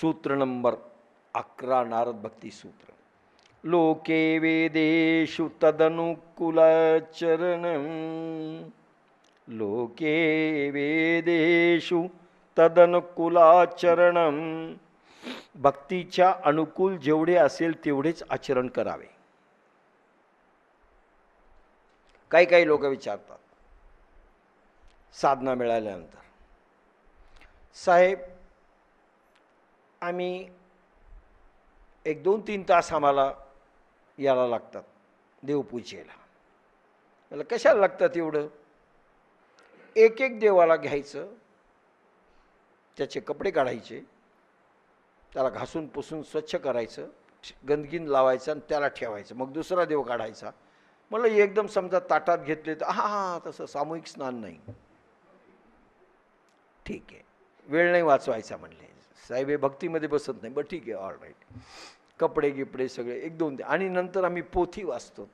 सूत्र नंबर अकरा नारद भक्ती सूत्र. लोके वेदेषु तदनुकुलचरण लोके वेदेषु तदनुकुलाचरण भक्तीच्या अनुकूल जेवढे असेल तेवढेच आचरण करावे. काही काही लोक विचारतात. साधना मिळाल्यानंतर. साहेब आम्ही एक दोन तीन तास आम्हाला यायला लागतात देवपूजेला. मला कशाला लागतात एवढं? एक एक देवाला घ्यायचं त्याचे कपडे काढायचे त्याला घासून पुसून स्वच्छ करायचं गंदगीन लावायचं आणि त्याला ठेवायचं. मग दुसरा देव काढायचा. मला एकदम समजा ताटात घेतले तर हा हा तसं सामूहिक स्नान नाही. ठीक आहे. वेळ नाही वाचवायचा म्हणले. साहेब हे भक्तीमध्ये बसत नाही. बरं ठीक आहे ऑल राईट कपडे गिपडे सगळे एक दोन आणि नंतर आम्ही पोथी वाचतो.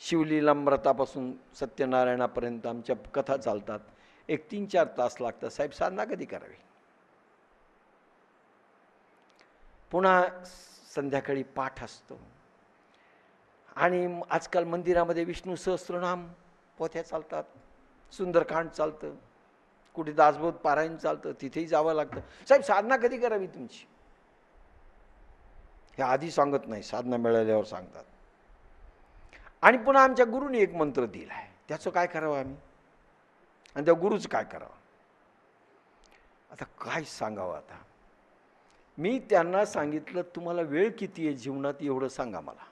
शिवलीलाम्रतापासून सत्यनारायणापर्यंत आमच्या कथा चालतात. एक तीन चार तास लागतात. साहेब साधना कधी करावी? पुन्हा संध्याकाळी पाठ असतो. आणि आजकाल मंदिरामध्ये विष्णू सहस्रनाम पोथ्या चालतात. सुंदरकांड चालतं. कुठे दासबोध पारायण चालतं तिथेही जावं लागतं. साहेब साधना कधी करावी तुमची? हे आधी सांगत नाही साधना मिळाल्यावर सांगतात. आणि पुन्हा आमच्या गुरुनी एक मंत्र दिला आहे त्याचं काय करावं आम्ही? आणि त्या गुरुचं काय करावं? आता काय सांगावं आता? मी त्यांना सांगितलं तुम्हाला वेळ किती आहे जीवनात? एवढं सांगा मला.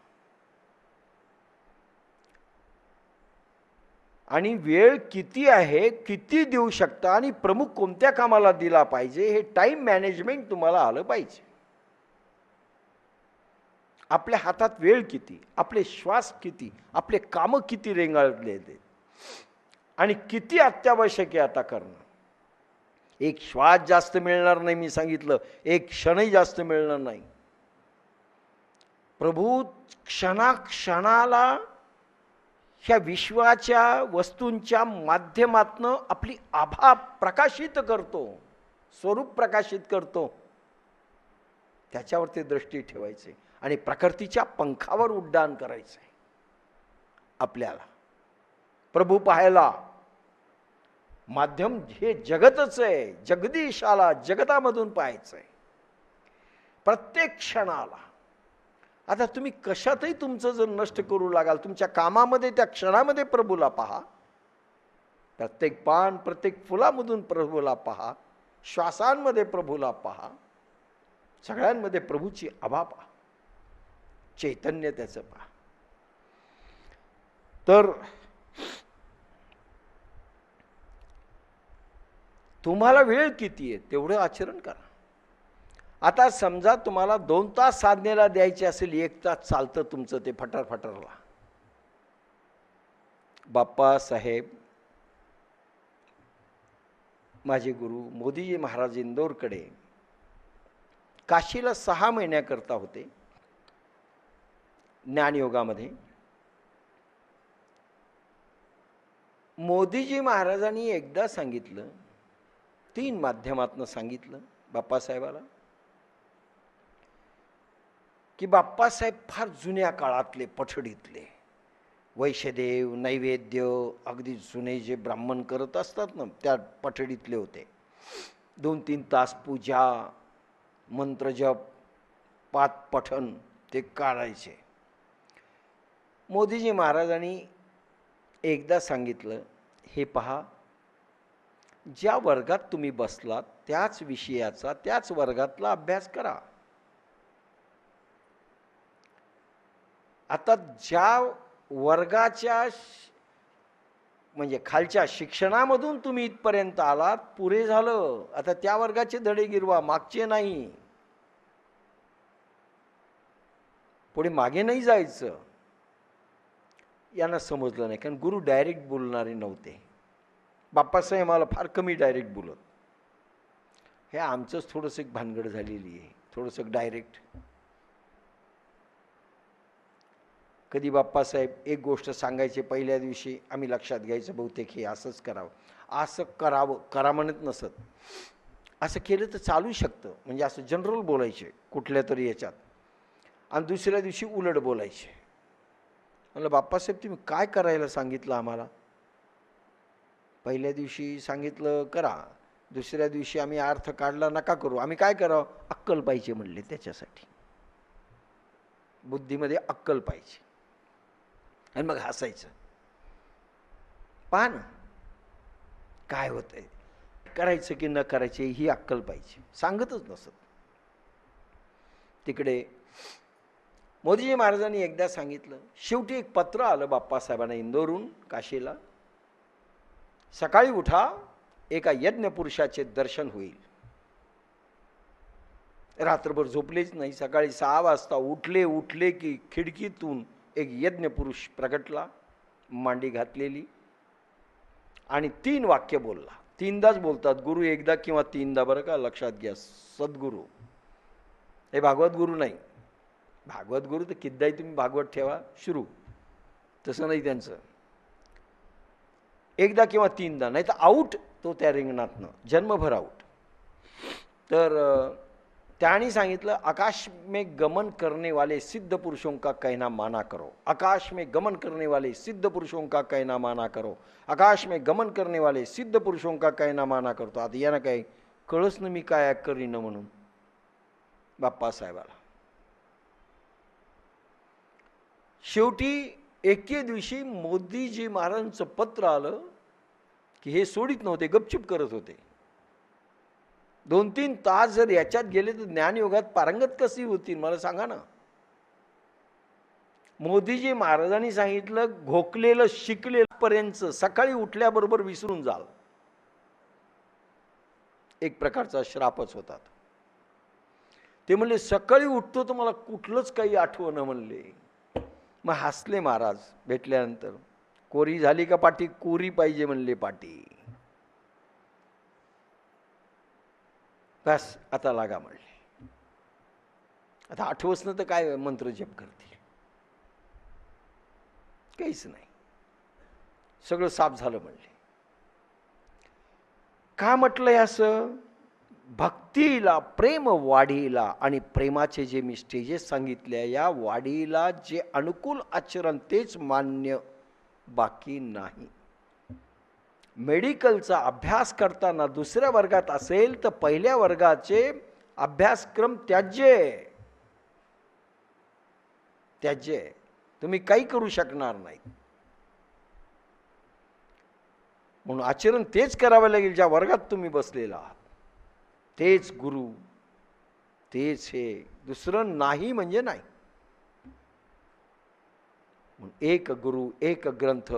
आणि वेळ किती आहे किती देऊ शकता आणि प्रमुख कोणत्या कामाला दिला पाहिजे हे टाईम मॅनेजमेंट तुम्हाला आलं पाहिजे. आपल्या हातात वेळ किती आपले श्वास किती आपले कामं किती रेंगाळले आणि किती अत्यावश्यक आहे आता करणं. एक श्वास जास्त मिळणार नाही मी सांगितलं. एक क्षणही जास्त मिळणार नाही. प्रभू क्षणाक्षणाला ह्या विश्वाच्या वस्तूंच्या माध्यमातनं आपली आभा प्रकाशित करतो स्वरूप प्रकाशित करतो. त्याच्यावरती दृष्टी ठेवायचे आणि प्रकृतीच्या पंखावर उड्डाण करायचं. आहे आपल्याला. प्रभू पाहायला. माध्यम हे जगतच आहे. जगदीशाला जगतामधून पाहायचं आहे प्रत्येक क्षणाला. आता तुम्ही कशातही तुमचं जर नष्ट करू लागाल तुमच्या कामामध्ये त्या क्षणामध्ये प्रभूला पहा. प्रत्येक पान प्रत्येक फुलामधून प्रभूला पहा. श्वासांमध्ये प्रभूला पहा. सगळ्यांमध्ये प्रभूची आभा पहा. चैतन्य त्याचं पहा. तर तुम्हाला वेळ किती आहे तेवढं आचरण करा. आता समजा तुम्हाला दोन तास साधनेला द्यायचे असेल एक तास चालतं तुमचं ते फटर फटरला बाप्पासाहेब माझे गुरु मोदीजी महाराज इंदोरकडे काशीला सहा महिन्याकरता होते ज्ञानयोगामध्ये. मोदीजी महाराजांनी एकदा सांगितलं तीन माध्यमातनं सांगितलं बाप्पासाहेबाला की बाप्पासाहेब फार जुन्या काळातले पठडीतले वैश्यदेव नैवेद्य अगदी जुने जे ब्राह्मण करत असतात ना त्या पठडीतले होते. दोन तीन तास पूजा मंत्रजप पात पठण ते काढायचे. मोदीजी महाराजांनी एकदा सांगितलं हे पहा ज्या वर्गात तुम्ही बसलात त्याच विषयाचा त्याच वर्गातला अभ्यास करा. आता ज्या वर्गाच्या म्हणजे खालच्या शिक्षणामधून तुम्ही इथपर्यंत आलात पुरे झालं. आता त्या वर्गाचे धडे गिरवा मागचे नाही. पुढे मागे नाही जायचं. यांना समजलं नाही कारण गुरु डायरेक्ट बोलणारे नव्हते. बाप्पासाहेब मला फार कमी डायरेक्ट बोलत. हे आमचंच थोडंसं एक भानगड झालेली आहे. थोडंसं डायरेक्ट कधी बाप्पासाहेब एक गोष्ट सांगायची पहिल्या दिवशी आम्ही लक्षात घ्यायचं बहुतेक हे असंच करावं. असं करावं करा म्हणत नसत. असं केलं तर चालू शकतं. म्हणजे असं जनरल बोलायचे कुठल्या तरी याच्यात आणि दुसऱ्या दिवशी उलट बोलायचे. म्हणलं बाप्पासाहेब तुम्ही काय करायला सांगितलं आम्हाला? पहिल्या दिवशी सांगितलं करा. दुसऱ्या दिवशी आम्ही अर्थ काढला नका करू. आम्ही काय करावं? अक्कल पाहिजे म्हणले त्याच्यासाठी. बुद्धीमध्ये अक्कल पाहिजे. आणि मग हसायचं. पहा ना काय होतंय? करायचं की न करायचे ही अक्कल पाहिजे. सांगतच नसत. तिकडे मोदीजी महाराजांनी एकदा सांगितलं शेवटी एक पत्र आलं बाप्पासाहेबांना इंदोरून काशीला. सकाळी उठा एका यज्ञपुरुषाचे दर्शन होईल. रात्रभर झोपलेच नाही. सकाळी सहा वाजता उठले उठले की खिडकीतून एक यज्ञ पुरुष प्रगटला मांडी घातलेली आणि तीन वाक्य बोलला. तीनदाच बोलतात गुरु एकदा किंवा तीनदा बरं का? लक्षात घ्या सद्गुरू. हे भागवत गुरु नाही. भागवत गुरु तर किद्दाही तुम्ही भागवत ठेवा सुरू. तसं नाही त्यांचं. एकदा किंवा तीनदा नाही तर आऊट तो त्या रिंगणातनं. जन्मभर आऊट तर त्याने सांगितलं आकाश में गमन करने वाले सिद्ध पुरुषों का कहना माना करो। आकाश में गमन करने वाले सिद्ध पुरुषों का कहना माना करो। आकाश में गमन करने वाले सिद्ध पुरुषों का कहना माना करतो आता यानं काय कळच ना मी काय करीन म्हणून? बाप्पासाहेबाला शेवटी एके दिवशी मोदीजी महाराजांचं पत्र आलं की हे सोडित नव्हते गपचूप करत होते. दोन तीन तास जर याच्यात गेले तर ज्ञानयोगात पारंगत कशी होतील? मला सांगा ना. मोदीजी महाराजांनी सांगितलं घोकलेलं शिकलेलं पर्यंत सकाळी उठल्याबरोबर विसरून जाल. एक प्रकारचा श्रापच होता ते. म्हणले सकाळी उठतो तर मला कुठलंच काही आठवणं म्हणले. मग हसले महाराज भेटल्यानंतर. कोरी झाली का पाठी कोरी पाहिजे म्हणले पाठी बस आता लागा म्हणले. आता आठवसनं तर काय मंत्र जप करतील? काहीच नाही. सगळं साफ झालं म्हणले. का म्हटलंय असं? भक्तीला प्रेम वाढीला आणि प्रेमाचे जे मी स्टेजेस सांगितले या वाढीला जे अनुकूल आचरण तेच मान्य बाकी नाही. मेडिकलचा अभ्यास करताना दुसऱ्या वर्गात असेल तर पहिल्या वर्गाचे अभ्यासक्रम त्याज्य त्याज्य तुम्ही काही करू शकणार नाही. म्हणून आचरण तेच करावं लागेल ज्या वर्गात तुम्ही बसलेला आहात. तेच गुरु तेच हे. दुसरं नाही म्हणजे नाही. एक गुरु एक ग्रंथ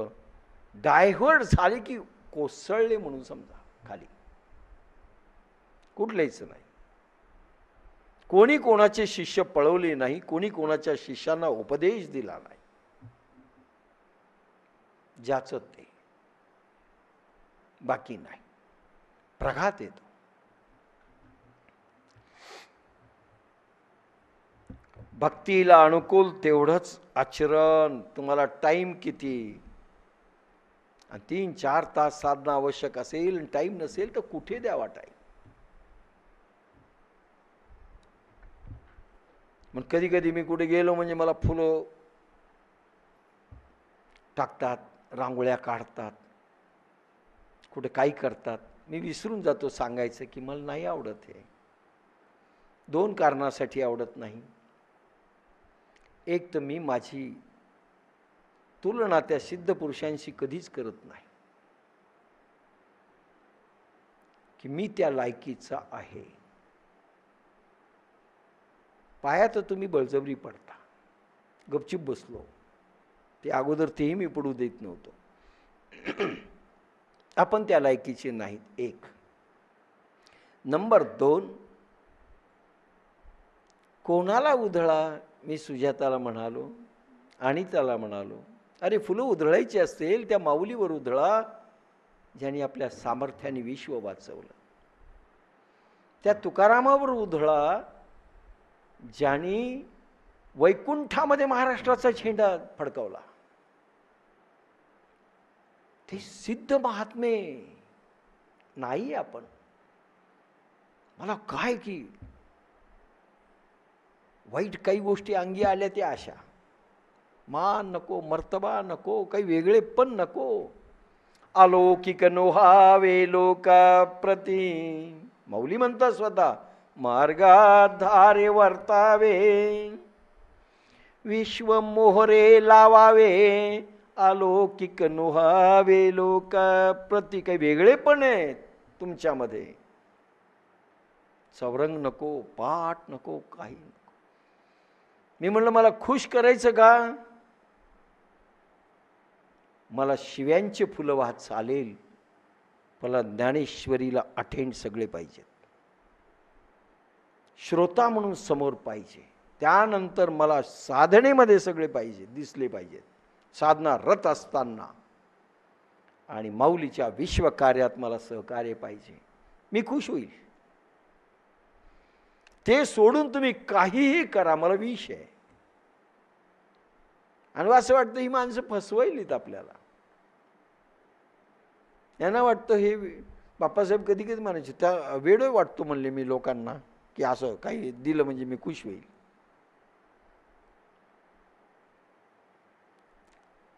डायव्हर्ट झाले की कोसळले म्हणून समजा खाली. कुठलेच नाही. कोणी कोणाचे शिष्य पळवले नाही कोणी कोणाच्या शिष्यांना उपदेश दिला नाही. ज्याचं ते बाकी नाही. प्रघात येतो. भक्तीला अनुकूल तेवढंच आचरण तुम्हाला टाईम किती? आणि तीन चार तास साधणं आवश्यक असेल टाईम नसेल तर कुठे द्यावा टाईम मग कधी कधी मी कुठे गेलो म्हणजे मला फुलं टाकतात रांगोळ्या काढतात कुठे काही करतात. मी विसरून जातो सांगायचं की मला नाही आवडत हे. दोन कारणासाठी आवडत नाही. एक तर मी माझी तुलना त्या सिद्ध पुरुषांशी कधीच करत नाही. की मी त्या लायकीचा आहे. पायात तुम्ही बळजबरी पडता. गपचिप बसलो. ते अगोदर तेही मी पडू देत नव्हतो. आपण त्या लायकीचे नाहीत. एक. नंबर दोन. कोणाला उधळा? मी सुजाताला म्हणालो. आणि त्याला म्हणालो. अरे फुलं उधळायची असतील त्या माऊलीवर उधळा. ज्याने आपल्या सामर्थ्याने विश्व वाचवलं. त्या तुकारामावर उधळा. ज्याने वैकुंठामध्ये महाराष्ट्राचा झेंडा फडकवला. ते सिद्ध महात्मे. नाही आपण. मला काय की वाईट काही गोष्टी अंगी आल्या त्या अशा. मान नको मर्तबा नको काही वेगळे पण नको. अलौकिक नोहावे लोका प्रती. मौली म्हणतात स्वतः मार्गात धारे वर्तावे. विश्व मोहरे लावावे अलौकिक नोहावे लोका प्रती. काही वेगळे पण आहेत तुमच्यामध्ये. सवरंग नको पाठ नको काही नको. मी म्हणलं मला खुश करायचं का? मला शिव्यांचे फुलं वाहत चालेल. मला ज्ञानेश्वरीला अठेंड सगळे पाहिजेत. श्रोता म्हणून समोर पाहिजे. त्यानंतर मला साधनेमध्ये सगळे पाहिजे दिसले पाहिजेत. साधना रत असताना. आणि माऊलीच्या विश्वकार्यात मला सहकार्य पाहिजे. मी खुश होईल. ते सोडून तुम्ही काहीही करा मला विष आहे. आणि असं वाटतं ही माणसं फसवायलीत आपल्याला. यांना वाटतं हे बाप्पासाहेब कधी कधी म्हणायचे त्या वेळ वाटतो म्हणले मी लोकांना की असं काही दिलं म्हणजे मी खुश होईल.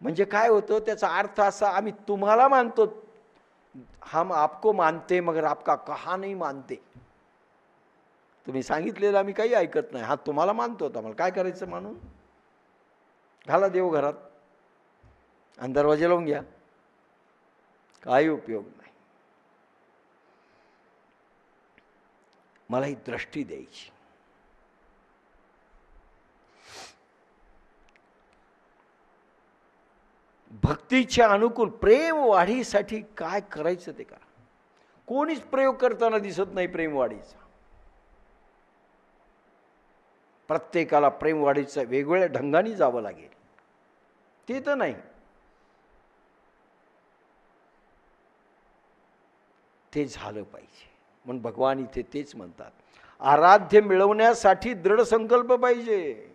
म्हणजे काय होतं त्याचा अर्थ असा आम्ही तुम्हाला मानतो हम आपको मानते मगर आपका कहा नाही मानते. तुम्ही सांगितलेलं आम्ही काही ऐकत नाही हा तुम्हाला मानतो होता मला काय करायचं मानून घाला देव घरात. आणि दरवाजे लावून घ्या. काही उपयोग नाही. मला ही दृष्टी द्यायची. भक्तीच्या अनुकूल प्रेम वाढीसाठी काय करायचं ते करा. कोणीच प्रयोग करताना दिसत नाही प्रेमवाढीचा प्रत्येकाला प्रेमवाढीचा वेगवेगळ्या ढंगाने जावं लागेल. ते तर नाही. ते झालं पाहिजे. म्हणून भगवान इथे तेच म्हणतात. आराध्य मिळवण्यासाठी दृढ संकल्प पाहिजे.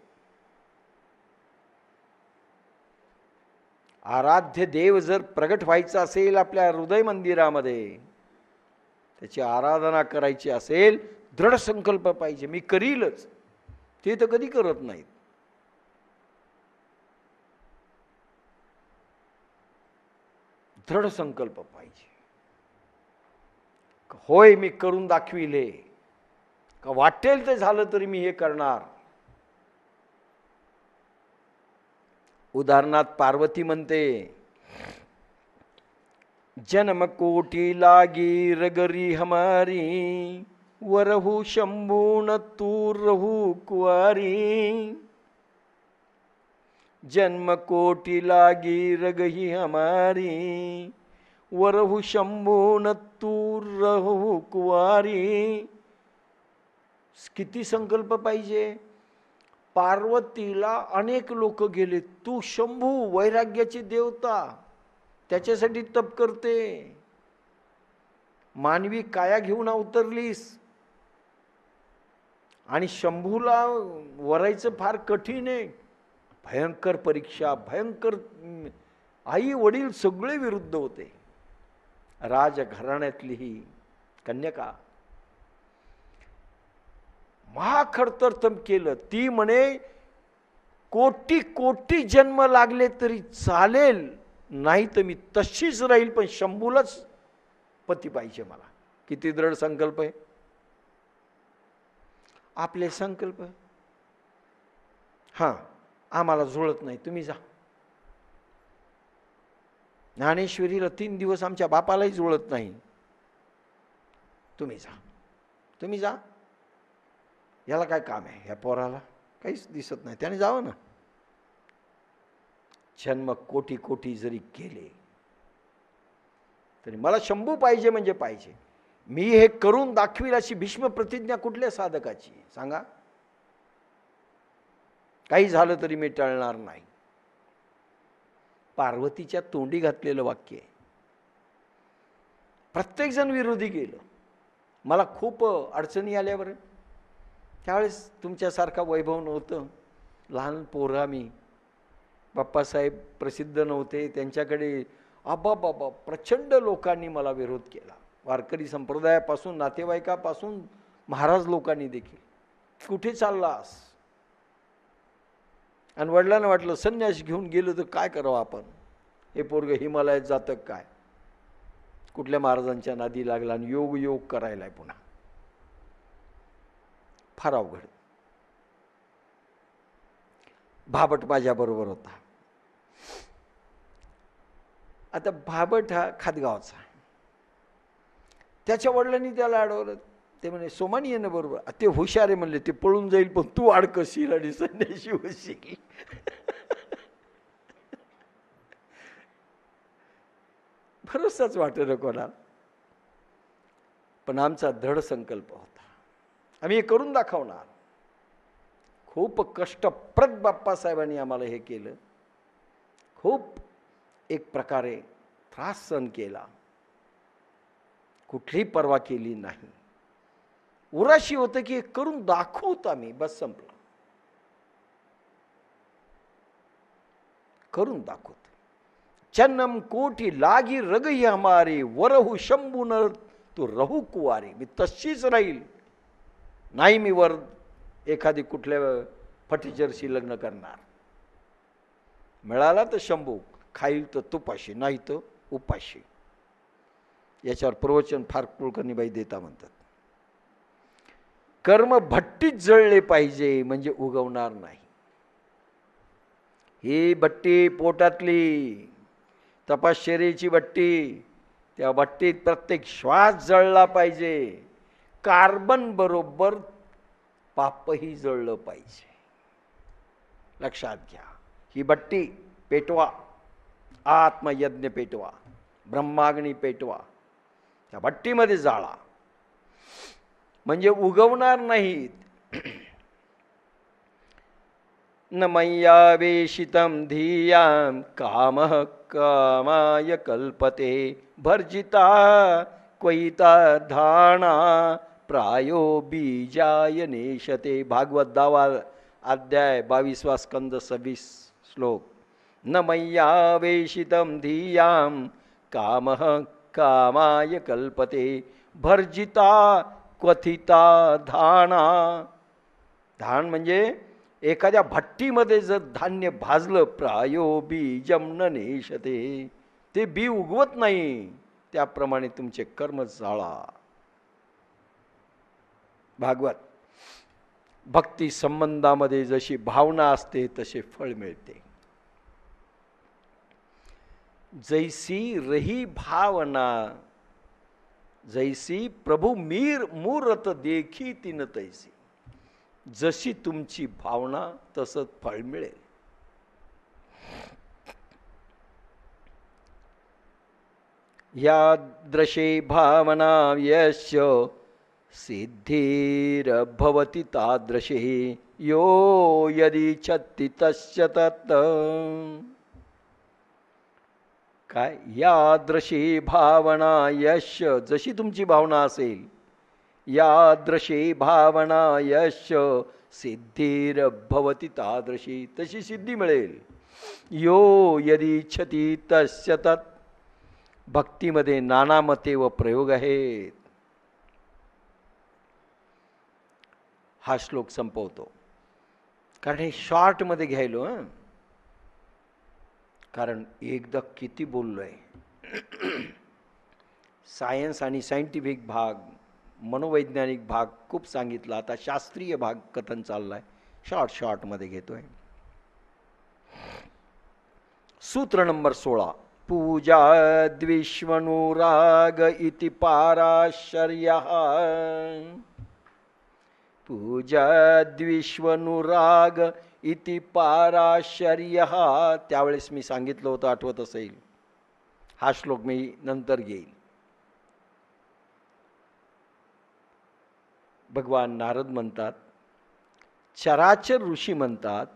आराध्य देव जर प्रगट व्हायचं असेल आपल्या हृदय मंदिरामध्ये त्याची आराधना करायची असेल दृढ संकल्प पाहिजे. मी करीलच. ते तर कधी करत नाहीत. दृढ संकल्प पाहिजे. होय मी करून दाखविले. का वाटेल ते झालं तरी मी हे करणार. उदाहरणात पार्वती म्हणते जन्म कोटी लागी रगरी हमारी वरहू शंभून तूर रहू कुवारी. जन्म कोटी लागी रगही हमारी वरहु शंभून तूर रहु कुवारी किती संकल्प पाहिजे पार्वतीला अनेक लोक गेले तू शंभू वैराग्याची देवता त्याच्यासाठी तप करते मानवी काया घेऊन अवतरलीस आणि शंभूला वरायचं फार कठीण आहे भयंकर परीक्षा भयंकर आई वडील सगळे विरुद्ध होते राजघराण्यातली ही कन्यका. महाखडतरतम केलं. ती म्हणे कोटी कोटी जन्म लागले तरी चालेल नाही तर मी तशीच राहील पण शंभूलाच पती पाहिजे मला. किती दृढ संकल्प आहे. आपले संकल्प? हां आम्हाला जुळत नाही. तुम्ही जा. ज्ञानेश्वरीला तीन दिवस आमच्या बापालाही जुळत नाही. तुम्ही जा. तुम्ही जा. याला काय काम आहे? ह्या पोराला काहीच दिसत नाही. त्याने जावं ना. जन्म कोटी कोटी जरी केले तरी मला शंभू पाहिजे म्हणजे पाहिजे. मी हे करून दाखवील अशी भीष्म प्रतिज्ञा कुठल्या साधकाची? सांगा. काही झालं तरी मी टळणार नाही. पार्वतीच्या तोंडी घातलेलं वाक्य आहे. प्रत्येकजण विरोधी गेलं. मला खूप अडचणी आल्यावर. त्यावेळेस तुमच्यासारखा वैभव नव्हतं. लहान पोरं आम्ही. बाप्पासाहेब प्रसिद्ध नव्हते. त्यांच्याकडे आबा बाबा प्रचंड लोकांनी मला विरोध केला. वारकरी संप्रदायापासून नातेवाईकापासून महाराज लोकांनी देखील. कुठे चाललास? आणि वडिलांना वाटलं संन्यास घेऊन गेलो तर काय करावं आपण? हे पोरग हिमालयात जातं काय? कुठल्या महाराजांच्या नादी लागला आणि योग योग करायलाय पुन्हा. फार अवघड. भाबट माझ्याबरोबर होता. आता भाबट हा खातगावचा त्याच्या वडिलांनी त्याला अडवलं. ते म्हणे सोमानी येणं बरोबर. ते हुशार आहे म्हणले ते पळून जाईल पण तू अडकशील आणि संन्याशी होशील. भरोसाच वाटेल कोणाला. पण आमचा दृढ संकल्प होता. आम्ही हे करून दाखवणार. खूप कष्टप्रद बाप्पासाहेबांनी आम्हाला हे केलं. खूप एक प्रकारे त्रास सहन केला. कुठलीही पर्वा केली नाही. उराशी होतं की करून दाखवत आम्ही बस संपलं. करून दाखवत. चन्नम कोटी लागी रगही हमारे वरहू शंभू नर तू रहू कुवारे. मी तशीच राहील. नाही मी वर एखादी कुठल्या फटीचरशी लग्न करणार. मिळाला तर शंभू खाईल तर तुपाशी नाही तर उपाशी. याच्यावर प्रवचन फार कुलकर्णीबाई देता म्हणतात. कर्म भट्टीत जळले पाहिजे म्हणजे उगवणार नाही. ही भट्टी पोटातली तपश्चर्याची भट्टी त्या भट्टीत प्रत्येक श्वास जळला पाहिजे. कार्बन बरोबर पापही जळलं पाहिजे. लक्षात घ्या ही भट्टी पेटवा आत्मयज्ञ पेटवा ब्रह्माग्नी पेटवा त्या भट्टीमध्ये जाळा. म्हणजे उगवणार नाहीत. न मय्यावेशितं धियां कामः कामाय कल्पते भर्जिता क्वयिता धाणा प्रायो बीजाय नेशते. भागवत दावा अध्याय बावीसवा स्कंद सव्वीस श्लोक. न मय्यावेशितं धियां कामः कामाय कल्पते भर्जिता क्वथिता धाणा. धान म्हणजे एखाद्या भट्टीमध्ये जर धान्य भाजलं प्रायो बी जमन नेशते. ते बी उगवत नाही. त्याप्रमाणे तुमचे कर्म जाळा. भागवत भक्ती संबंधामध्ये जशी भावना असते तसे फळ मिळते. जैसी रही भावना जैसी प्रभू मीर मूरत देखी तिन तैसी. जशी तुमची भावना तसंच फळ मिळेल. यादृशी भावना यश सिद्धिरभवती तादृशी यो यदि तस्य तत्. काय? यादृशी भावना यश. जशी तुमची भावना असेल. यादृशी भावना यश. सिद्धिरभवती तादृशी. तशी सिद्धी मिळेल. यो यदि छती तस्य तत्. भक्तीमध्ये नाना मते व प्रयोग आहेत. हा श्लोक संपवतो. कारण हे शॉर्टमध्ये घ्यायलो हां. कारण एकदा किती बोललोय. सायन्स आणि सायंटिफिक भाग मनोवैज्ञानिक भाग खूप सांगितला. आता शास्त्रीय भाग कथन चाललाय. शॉर्ट शॉर्टमध्ये घेतोय. सूत्र नंबर सोळा. पूजा द्विष्वनुराग इति पाराशर्य. पूजा द्विष्वनुराग इति पाराशर्य त्यावेळेस मी सांगितलं होतं आठवत असेल. हा श्लोक मी नंतर घेईल भगवान नारद म्हणतात चराचर ऋषी म्हणतात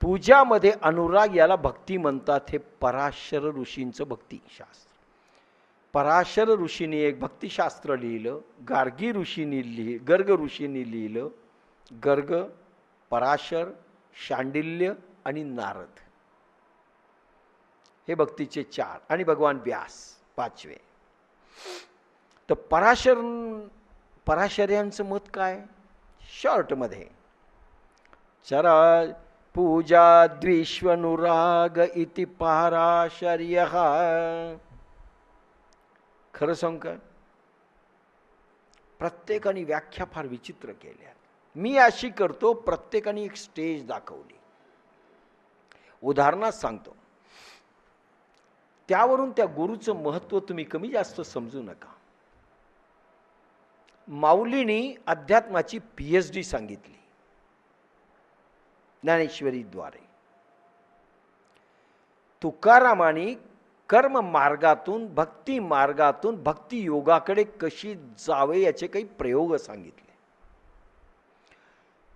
पूजामध्ये अनुराग याला भक्ती म्हणतात हे पराशर ऋषींचं भक्तिशास्त्र. पराशर ऋषीने एक भक्तिशास्त्र लिहिलं गार्गी ऋषींनी लिहि गर्ग ऋषींनी लिहिलं गर्ग पराशर शांडिल्य आणि नारद. हे भक्तीचे चार आणि भगवान व्यास पाचवे. तर पराशर पराशर्यांचं मत काय? शॉर्टमध्ये. चरा पूजा द्विश्वनुराग इति पाराशर्य. खरं सांग का? प्रत्येकाने व्याख्या फार विचित्र केल्या मी अशी करतो प्रत्येकाने एक स्टेज दाखवली. उदाहरणात सांगतो. त्यावरून त्या गुरुचं महत्त्व तुम्ही कमी जास्त समजू नका. माऊलीनी अध्यात्माची पी एच डी सांगितली. ज्ञानेश्वरीद्वारे. तुकारामाने कर्म मार्गातून भक्ती मार्गातून भक्ती योगाकडे कशी जावे याचे काही प्रयोग सांगितले.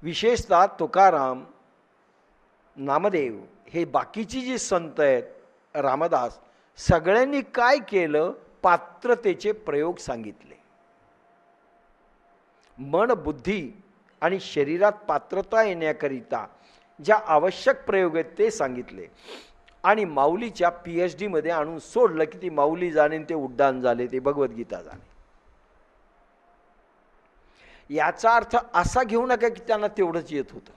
विशेषतः तुकाराम नामदेव हे बाकीची जी संत आहेत रामदास सगळ्यांनी काय केलं? पात्रतेचे प्रयोग सांगितले. मन बुद्धी आणि शरीरात पात्रता येण्याकरिता ज्या आवश्यक प्रयोग आहेत ते सांगितले. आणि माऊलीच्या पी एच डीमध्ये आणून सोडलं की ती माऊली जाणे ते उड्डाण झाले ते भगवद्गीता जाणे याचा अर्थ असा घेऊ नका की त्यांना तेवढंच येत होतं.